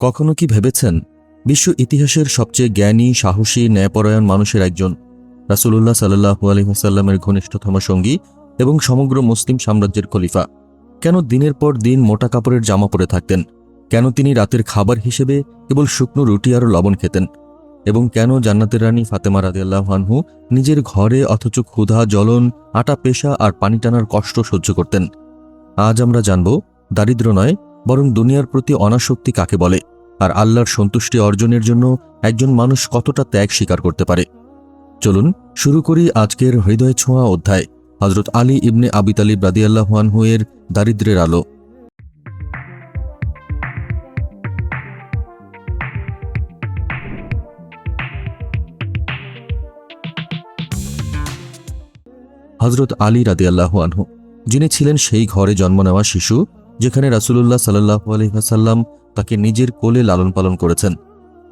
কখনো কি ভেবেছেন? বিশ্ব ইতিহাসের সবচেয়ে জ্ঞানী, সাহসী, ন্যায়পরায়ণ মানুষের একজন রাসুলুল্লাহ সাল্লাহু আলহিহাসাল্লামের ঘনিষ্ঠতম সঙ্গী এবং সমগ্র মুসলিম সাম্রাজ্যের খলিফা। কেন দিনের পর দিন মোটা কাপড়ের জামা পরে থাকতেন? কেন তিনি রাতের খাবার হিসেবে কেবল শুকনো রুটি আর লবণ খেতেন? এবং কেন জান্নাতের রানী ফাতেমা রাদিয়াল্লাহানহু নিজের ঘরে অথচ ক্ষুধা, জ্বলন, আটা, পেশা আর পানি টানার কষ্ট সহ্য করতেন? আজ আমরা জানব, দারিদ্র নয় বরং দুনিয়ার প্রতি অনাসক্তি কাকে বলে? আর আল্লাহর সন্তুষ্টি অর্জনের জন্য একজন মানুষ কতটা ত্যাগ স্বীকার করতে পারে? চলুন শুরু করি আজকের হৃদয় ছোঁয়া অধ্যায় হজরত আলী ইবনে আবি তালিব রাদিয়াল্লাহানহু এর দারিদ্রের আলো। হজরত আলী রাদিয়াল্লাহু আনহু, যিনি ছিলেন সেই ঘরে জন্ম নেওয়া শিশু যেখানে রাসুলুল্লাহ সাল্লাহু আলহিহাসাল্লাম তাকে নিজের কোলে লালন পালন করেছেন।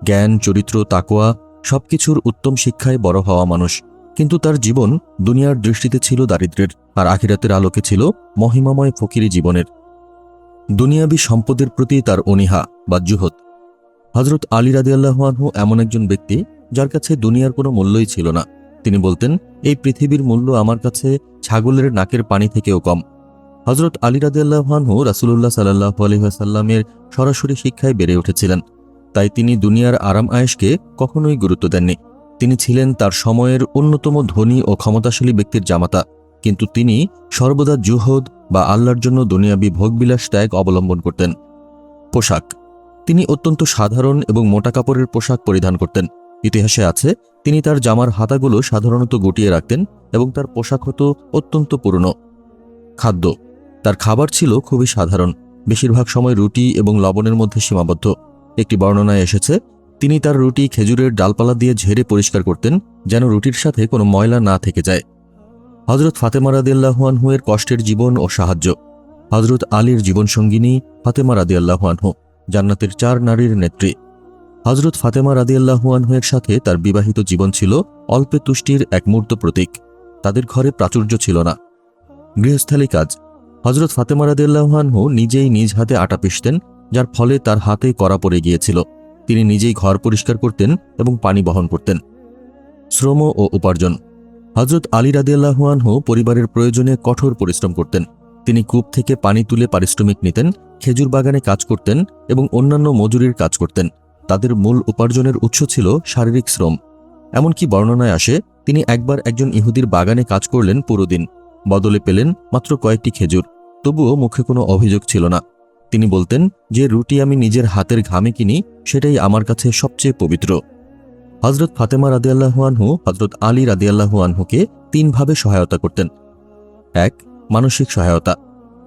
জ্ঞান, চরিত্র তাকোয়া সবকিছুর উত্তম শিক্ষায় বড় হওয়া মানুষ। কিন্তু তার জীবন দুনিয়ার দৃষ্টিতে ছিল দারিদ্রের, আর আখিরাতের আলোকে ছিল মহিমাময় ফকিরি জীবনের। দুনিয়াবী সম্পদের প্রতি তার অনীহা বা জুহত হজরত আলী রাদিয়াল্লাহুয়ানহু এমন একজন ব্যক্তি যার কাছে দুনিয়ার কোনো মূল্যই ছিল না। তিনি বলতেন, এই পৃথিবীর মূল্য আমার কাছে ছাগলের নাকের পানি থেকেও কম। হজরত আলী রাদিয়াল্লাহানহু রাসুলুল্লাহ সাল্লাহ আলহিহাসাল্লামের সরাসরি শিক্ষায় বেড়ে উঠেছিলেন। তাই তিনি দুনিয়ার আরাম আয়েশকে কখনোই গুরুত্ব দেননি। তিনি ছিলেন তার সময়ের অন্যতম ধনী ও ক্ষমতাশালী ব্যক্তির জামাতা। কিন্তু তিনি সর্বদা জুহদ বা আল্লাহর জন্য দুনিয়াবী ভোগবিলাস ত্যাগ অবলম্বন করতেন। পোশাক। তিনি অত্যন্ত সাধারণ এবং মোটা কাপড়ের পোশাক পরিধান করতেন। ইতিহাসে আছে, তিনি তার জামার হাতাগুলো সাধারণত গুটিয়ে রাখতেন এবং তার পোশাক হতো অত্যন্ত পুরনো। খাদ্য। তার খাবার ছিল খুবই সাধারণ। বেশিরভাগ সময় রুটি এবং লবণের মধ্যে সীমাবদ্ধ। একটি বর্ণনায় এসেছে, তিনি তার রুটি খেজুরের ডালপালা দিয়ে ঝেড়ে পরিষ্কার করতেন, যেন রুটির সাথে কোনো ময়লা না থেকে যায়। হজরত ফাতেমা রাদিয়াল্লাহুয়ানহু এর কষ্টের জীবন ও সাহায্য। হজরত আলীর জীবনসঙ্গিনী ফাতেমা রাদিয়াল্লাহুয়ানহু জান্নাতের চার নারীর নেত্রী। হজরত ফাতেমা রাদিয়াল্লাহুয়ানহু এর সাথে তার বিবাহিত জীবন ছিল অল্পে তুষ্টির এক মূর্ত প্রতীক। তাদের ঘরে প্রাচুর্য ছিল না। গৃহস্থালী কাজ। হজরত ফাতেমা রাদিয়াল্লাহুয়ানহু নিজেই নিজ হাতে আটা পিষতেন, যার ফলে তার হাতে করা পড়ে গিয়েছিল। তিনি নিজেই ঘর পরিষ্কার করতেন এবং পানি বহন করতেন। শ্রম ও উপার্জন। হজরত আলী রাদিয়াল্লাহুয়ানহু পরিবারের প্রয়োজনে কঠোর পরিশ্রম করতেন। তিনি কূপ থেকে পানি তুলে পারিশ্রমিক নিতেন, খেজুর বাগানে কাজ করতেন এবং অন্যান্য মজুরির কাজ করতেন। তাদের মূল উপার্জনের উৎস ছিল শারীরিক শ্রম। এমনকি বর্ণনায় আসে, তিনি একবার একজন ইহুদির বাগানে কাজ করলেন পুরো দিন। বদলে পেলেন মাত্র কয়েকটি খেজুর। তবুও মুখে কোনো অভিযোগ ছিল না। তিনি বলতেন, যে রুটি আমি নিজের হাতের ঘামে কিনি, সেটাই আমার কাছে সবচেয়ে পবিত্র। হজরত ফাতেমা রাদিয়াল্লাহুয়ানহু হজরত আলী রাদিয়াল্লাহুয়ানহুকে তিনভাবে সহায়তা করতেন। এক, মানসিক সহায়তা।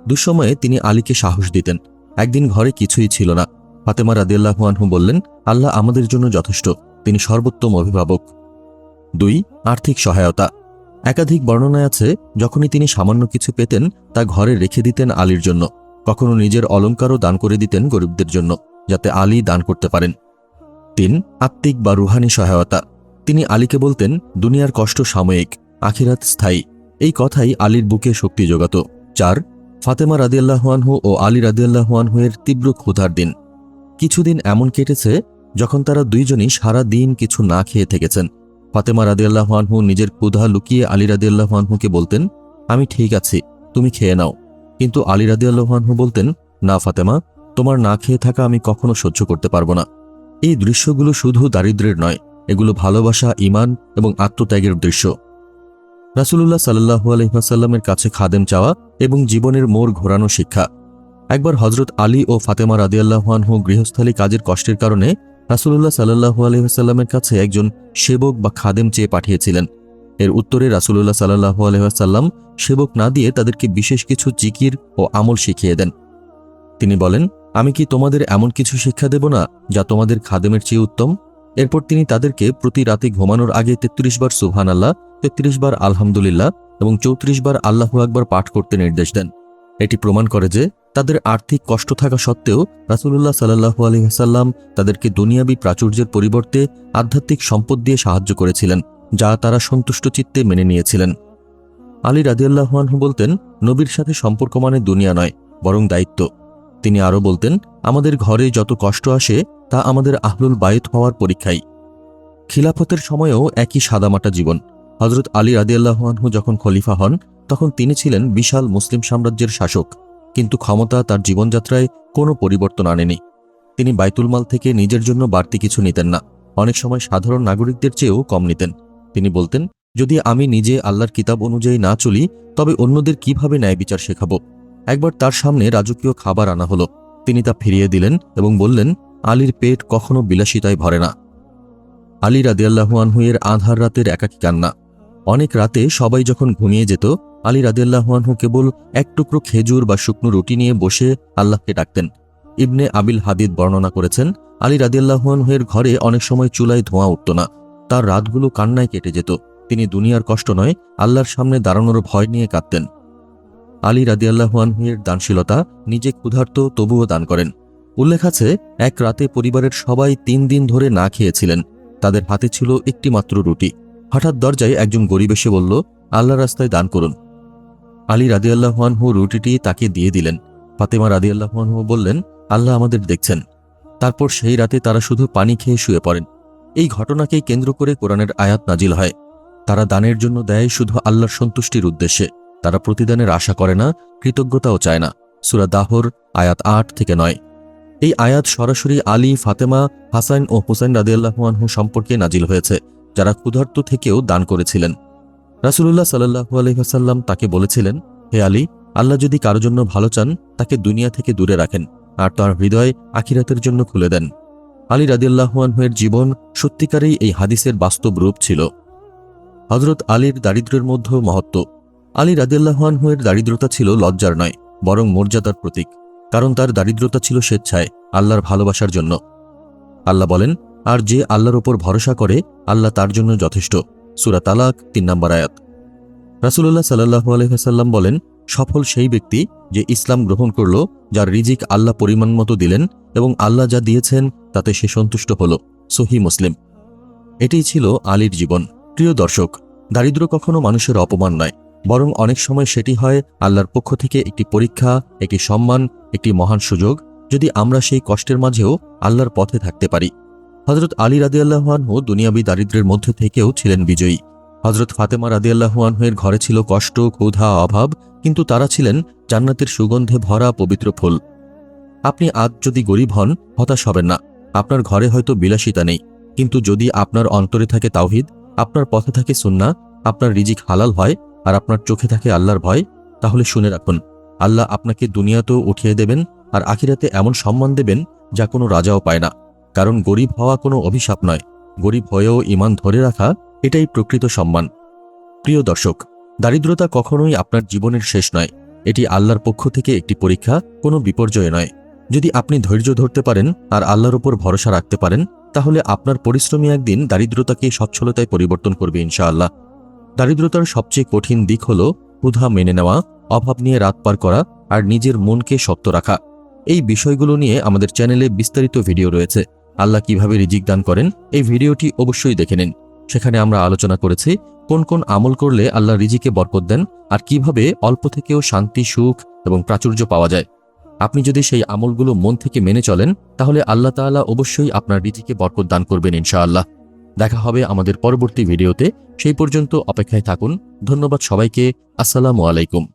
দুঃসময়ে তিনি আলীকে সাহস দিতেন। একদিন ঘরে কিছুই ছিল না। ফাতেমা রাদিয়াল্লাহুয়ানহু বললেন, আল্লাহ আমাদের জন্য যথেষ্ট। তিনি সর্বোত্তম অভিভাবক। দুই, আর্থিক সহায়তা। একাধিক বর্ণনায় আছে, যখনই তিনি সামান্য কিছু পেতেন, তা ঘরে রেখে দিতেন আলীর জন্য। কখনো নিজের অলঙ্কারও দান করে দিতেন গরিবদের জন্য, যাতে আলী দান করতে পারেন। তিন, আত্মিক বা রুহানি সহায়তা। তিনি আলীকে বলতেন, দুনিয়ার কষ্ট সাময়িক, আখিরাত স্থায়ী। এই কথাই আলীর বুকে শক্তি যোগাত চার, ফাতেমা রাদিয়াল্লাহুয়ানহু ও আলী রাদিয়াল্লাহুয়ানহু এর তীব্র ক্ষুধার দিন। কিছুদিন এমন কেটেছে, যখন তারা দুইজনই সারা দিন কিছু না খেয়ে থেকেছেন। ফাতেমা রাদিয়াল্লাহুয়ানহু নিজের ক্ষুধা লুকিয়ে আলী রাদিয়াল্লাহুয়ানহুকে বলতেন, আমি ঠিক আছি, তুমি খেয়ে নাও। কিন্তু আলী রাদিয়াল্লাহুয়ানহু বলতেন, না ফাতেমা, তোমার না খেয়ে থাকা আমি কখনো সহ্য করতে পারব না। এই দৃশ্যগুলো শুধু দারিদ্রের নয়, এগুলো ভালোবাসা ইমান এবং আত্মত্যাগের দৃশ্য। রাসুলুল্লাহ সাল্লাহু আলহিহাসাল্লামের কাছে খাদেম চাওয়া এবং জীবনের মোড় ঘোরানো শিক্ষা। একবার হজরত আলী ও ফাতেমা রাদিয়াল্লাহানহু গৃহস্থালী কাজের কষ্টের কারণে রাসুলুল্লাহ সাল্লাহু আলহিহাসাল্লামের কাছে একজন সেবক বা খাদেম চেয়ে পাঠিয়েছিলেন। এর উত্তরে রাসুলুল্লাহ সাল্লাহু আলহিহাসাল্লাম সেবক না দিয়ে তাদেরকে বিশেষ কিছু জিকির ও আমল শিখিয়ে দেন। তিনি বলেন, আমি কি তোমাদের এমন কিছু শিক্ষা দেব না যা তোমাদের খাদেমের চেয়ে উত্তম? এরপর তিনি তাদেরকে প্রতি রাতে ঘুমানোর আগে তেত্রিশ বার সুহান আল্লাহ তেত্রিশ বার আলহামদুলিল্লাহ এবং চৌত্রিশ বার আল্লাহু আকবার পাঠ করতে নির্দেশ দেন। এটি প্রমাণ করে যে তাদের আর্থিক কষ্ট থাকা সত্ত্বেও রাসুলুল্লাহ সাল্লাহু আলহিহাসাল্লাম তাদেরকে দুনিয়াবী প্রাচুর্যের পরিবর্তে আধ্যাত্মিক সম্পদ দিয়ে সাহায্য করেছিলেন, যা তারা সন্তুষ্ট চিত্তে মেনে নিয়েছিলেন। আলী রাদিয়াল্লাহানহু বলতেন, নবীর সাথে সম্পর্ক মানে দুনিয়া নয়, বরং দায়িত্ব। তিনি আরও বলতেন, আমাদের ঘরে যত কষ্ট আসে, তা আমাদের আহলুল বায়ত হওয়ার পরীক্ষাই। খিলাফতের সময়েও একই সাদামাটা জীবন। হজরত আলী রাদিয়াল্লাহু যখন খলিফা হন তখন তিনি ছিলেন বিশাল মুসলিম সাম্রাজ্যের শাসক, কিন্তু ক্ষমতা তার জীবনযাত্রায় কোনো পরিবর্তন আনেনি। তিনি বাইতুলমাল থেকে নিজের জন্য বাড়তি কিছু নিতেন না, অনেক সময় সাধারণ নাগরিকদের চেয়েও কম নিতেন। তিনি বলতেন, যদি আমি নিজে আল্লাহর কিতাব অনুযায়ী না চলি, তবে অন্যদের কীভাবে ন্যায় বিচার শেখাবো? একবার তার সামনে রাজকীয় খাবার আনা হলো। তিনি তা ফিরিয়ে দিলেন এবং বললেন, আলীর পেট কখনো বিলাসিতায় ভরে না। আলী রাদিয়াল্লাহু আনহু আধার রাতের একাকী কান্না। অনেক রাতে সবাই যখন ঘুমিয়ে যেত আলী রাদিয়াল্লাহু কেবল এক টুকরো খেজুর বা শুকনো রুটি নিয়ে বসে আল্লাহকে ডাকতেন। ইবনে আবিল হাদিদ বর্ণনা করেছেন, আলী রাদিয়াল্লাহু এর ঘরে অনেক সময় চুলায় ধোঁয়া উঠত না। তার রাতগুলো কান্নায় কেটে যেত। তিনি দুনিয়ার কষ্ট নয়, আল্লাহর সামনে দাঁড়ানোর ভয় নিয়ে কাঁদতেন। আলী রাদিয়াল্লাহু আনহু দানশীলতা নিজে ক্ষুধার্ত তবুও দান করেন। উল্লেখ আছে, এক রাতে পরিবারের সবাই তিন দিন ধরে না খেয়েছিলেন। তাদের হাতে ছিল একটি মাত্র রুটি। হঠাৎ দরজায় একজন গরিব এসে বলল আল্লাহ রাস্তায় দান করুন। আলী রাদিয়াল্লাহুয়ানহু রুটিটি তাকে দিয়ে দিলেন। ফাতেমা রাদিয়াল্লাহুয়ানহু বললেন, আল্লাহ আমাদের দেখছেন। তারপর সেই রাতে তারা শুধু পানি খেয়ে শুয়ে পড়েন। এই ঘটনাকেই কেন্দ্র করে কোরআনের আয়াত নাজিল হয়। তারা দানের জন্য দেয় শুধু আল্লাহর সন্তুষ্টির উদ্দেশ্যে। তারা প্রতিদানের আশা করে না, কৃতজ্ঞতাও চায় না। সুরা দাহর, আয়াত আট থেকে নয়। এই আয়াত সরাসরি আলী, ফাতেমা, হাসান ও হুসাইন রাদিয়াল্লাহুয়ানহু সম্পর্কে নাজিল হয়েছে, যারা ক্ষুধার্ত থেকেও দান করেছিলেন। রাসুলুল্লাহ সাল্লাহু আলহিহাসাল্লাম তাকে বলেছিলেন, হে আলী, আল্লাহ যদি কারও জন্য ভালো চান, তাকে দুনিয়া থেকে দূরে রাখেন, আর তার হৃদয় আখিরাতের জন্য খুলে দেন। আলী রাদিয়াল্লাহুয়ানহের জীবন সত্যিকারেই এই হাদিসের বাস্তব রূপ ছিল। হজরত আলীর দারিদ্র্যের মধ্যেও মহত্ব। আলী রাদিয়াল্লাহুয়ানহুয়ের দারিদ্রতা ছিল লজ্জার নয়, বরং মর্যাদার প্রতীক, কারণ তার দারিদ্রতা ছিল স্বেচ্ছায়, আল্লাহর ভালোবাসার জন্য। আল্লাহ বলেন, আর যে আল্লাহর ওপর ভরসা করে, আল্লাহ তার জন্য যথেষ্ট। সুরা তালাক, তিন নম্বর আয়াত। রাসুল্লাহ সাল্লাহু আলহাসাল্লাম বলেন, সফল সেই ব্যক্তি যে ইসলাম গ্রহণ করল, যার রিজিক আল্লাহ পরিমাণ মতো দিলেন এবং আল্লাহ যা দিয়েছেন, তাতে সে সন্তুষ্ট হল, সহি মুসলিম। এটাই ছিল আলীর জীবন। প্রিয় দর্শক দারিদ্র কখনো মানুষের অপমান নয়, বরং অনেক সময় সেটি হয় আল্লাহর পক্ষ থেকে একটি পরীক্ষা, একটি সম্মান, একটি মহান সুযোগ, যদি আমরা সেই কষ্টের মাঝেও আল্লাহর পথে থাকতে পারি। হজরত আলী রাদিয়াল্লাহুয়ানহু দুনিয়াবী দারিদ্রের মধ্যে থেকেও ছিলেন বিজয়ী। হজরত ফাতেমা রাদিয়াল্লাহুয়ানহুয়ের ঘরে ছিল কষ্ট, ক্ষুধা, অভাব, কিন্তু তারা ছিলেন জান্নাতের সুগন্ধে ভরা পবিত্র ফুল। আপনি আজ যদি গরিব হন, হতাশ হবেন না। আপনার ঘরে হয়তো বিলাসিতা নেই। কিন্তু যদি আপনার অন্তরে থাকে তাওহিদ, আপনার পথে থাকে সুন্না আপনার রিজিক হালাল হয়, আর আপনার চোখে থাকে আল্লাহর ভয়, তাহলে শুনে রাখুন, আল্লাহ আপনাকে দুনিয়াতেও উঠিয়ে দেবেন, আর আখিরাতে এমন সম্মান দেবেন যা কোনো রাজাও পায় না। কারণ গরিব হওয়া কোনো অভিশাপ নয়। গরিব হয়েও ইমান ধরে রাখা এটাই প্রকৃত সম্মান। প্রিয় দর্শক, দারিদ্রতা কখনোই আপনার জীবনের শেষ নয়। এটি আল্লাহর পক্ষ থেকে একটি পরীক্ষা, কোনো বিপর্যয় নয়। যদি আপনি ধৈর্য ধরতে পারেন আর আল্লাহর ওপর ভরসা রাখতে পারেন, তাহলে আপনার পরিশ্রমী একদিন দারিদ্রতাকে সচ্ছলতায় পরিবর্তন করবে ইনশাআল্লাহ। দারিদ্রতার সবচেয়ে কঠিন দিক হল ক্ষুধা মেনে নেওয়া, অভাব নিয়ে রাত পার করা আর নিজের মনকে শক্ত রাখা। এই বিষয়গুলো নিয়ে আমাদের চ্যানেলে বিস্তারিত ভিডিও রয়েছে। আল্লাহ কীভাবে রিজিক দান করেন, এই ভিডিওটি অবশ্যই দেখে নিন। সেখানে আমরা আলোচনা করেছি, কোন কোন আমল করলে আল্লাহ রিজিকে বরকত দেন আর কীভাবে অল্প থেকেও শান্তি, সুখ এবং প্রাচুর্য পাওয়া যায়। আপনি যদি সেই আমলগুলো মন থেকে মেনে চলেন, তাহলে আল্লাহ তাআলা অবশ্যই আপনার রিজিকে বরকত দান করবেন ইনশাআল্লাহ। দেখা হবে আমাদের পরবর্তী ভিডিওতে, সেই পর্যন্ত অপেক্ষায় থাকুন। ধন্যবাদ সবাইকে, আসসালামু আলাইকুম।